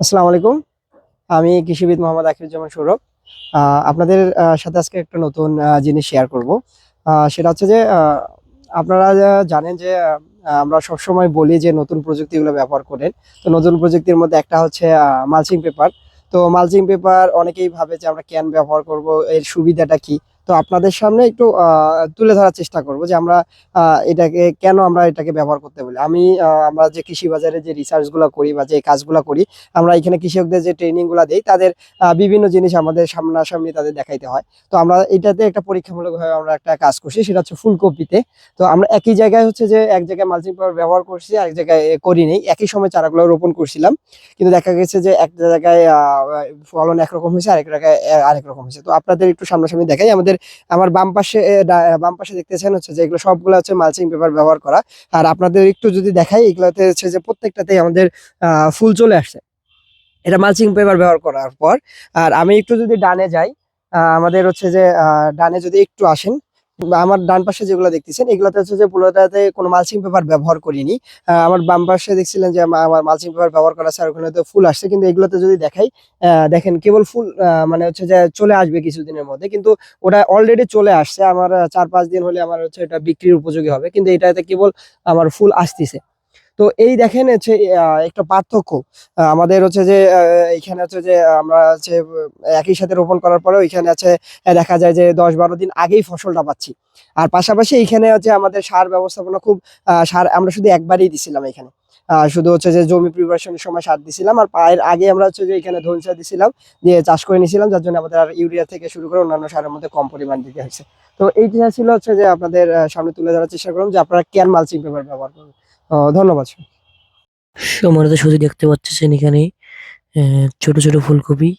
আসসালামু আলাইকুম। আমি কৃষিবিদ মোহাম্মদ আখিরুজ্জামান সৌরভ। আপনাদের সাথে আজকে একটা নতুন জিনিস শেয়ার করব। সেটা হচ্ছে যে আপনারা জানেন যে আমরা সবসময় বলি যে নতুন প্রযুক্তিগুলো ব্যবহার করেন। তো নতুন প্রযুক্তির মধ্যে একটা হচ্ছে মালচিং পেপার তো মালচিং পেপার অনেকেই ভাবে যে আমরা ক্যান ব্যবহার করব, এর সুবিধাটা কি? তো আপনাদের সামনে একটু তুলে ধরার চেষ্টা করব যে আমরা এটাকে কেন আমরা এটাকে ব্যবহার করতে বলি। আমি আমরা যে কৃষি বাজারে যে রিসার্চগুলো করি বা যে কাজগুলো করি আমরা এখানে কৃষকদের যে ট্রেনিংগুলা দেই তাদের বিভিন্ন জিনিস আমাদের সামনাসামনি তাদের দেখাইতে হয়। তো আমরা এটাতে একটা পরীক্ষামূলক ভাবে আমরা একটা কাজ করছি সেটা হচ্ছে ফুলকপিতে। তো আমরা একই জায়গায় হচ্ছে যে এক জায়গায় মালচিং পেপার ব্যবহার করছি আর এক জায়গায় এ, করিনি একই সময় চারাগুলো রোপণ করছিলাম কিন্তু দেখা গেছে যে এক জায়গায় ফলন একরকম হয়েছে আরেক জায়গায় আরেক রকম হয়েছে। তো আপনাদের একটু সামনাসামনি দেখাই আমাদের আমার বাম পাশে বাম পাশে দেখতেছেন হচ্ছে যে এগুলো সবগুলো হচ্ছে মালচিং পেপার ব্যবহার করা। আর আপনাদের একটু যদি দেখাই, এগুলোতে হচ্ছে যে প্রত্যেকটাতেই আমাদের ফুল চলে আসছে। এটা মালচিং পেপার ব্যবহার করার পর। আর আমি একটু যদি ডানে যাই আমাদের হচ্ছে যে ডানে যদি একটু আসেন আমার ডান পাশে যেগুলো দেখতেছেন, এগুলোতে হচ্ছে যে পোলোটাতে কোনো মালচিং পেপার ব্যবহার করিনি। আমার বাম পাশে দেখছিলেন যে আমা- আমার মালচিং পেপার ব্যবহার করা আছে ওখানে তো ফুল আসছে, কিন্তু এগুলোতে যদি দেখাই দেখেন কেবল ফুল মানে হচ্ছে যে চলে আসবে কিছুদিনের মধ্যে, কিন্তু ওটা অলরেডি চলে আসছে। আমার চার পাঁচ দিন হলে আমার হচ্ছে এটা বিক্রির উপযোগী হবে, কিন্তু এটাতে কেবল আমার ফুল আসতেছে। তো এই দেখেন হচ্ছে একটা পার্থক্য। আমাদের হচ্ছে যে এখানে হচ্ছে যে, আমরা হচ্ছে, একই সাথে রোপণ করার পরেও এখানে আছে, দেখা যায় যে দশ বারো দিন আগেই ফসলটা পাচ্ছি। আর পাশাপাশি এইখানে হচ্ছে আমাদের সার ব্যবস্থাপনা খুব সার আমরা শুধু একবারই দিছিলাম এখানে। শুধু হচ্ছে যে জমি প্রিপারেশনের সময় সার দিছিলাম আর পায়ের আগে আমরা হচ্ছে যে এখানে ধনসা দিছিলাম দিয়ে চাষ করে নিছিলাম যার জন্য আমাদের আর ইউরিয়া থেকে শুরু করে অন্যান্য সারের মধ্যে কম পরিমাণ দিতে হয়েছে। তো এইটা ছিল হচ্ছে যে আপনাদের সামনে তুলে ধরার চেষ্টা করলাম যে আপনারা ক্যান মালচিং পেপার ব্যবহার করবেন। আহ, ধন্যবাদ সমারত শুধু দেখতে পাচ্ছেন এখানে ছোট ছোট ফুলকপি।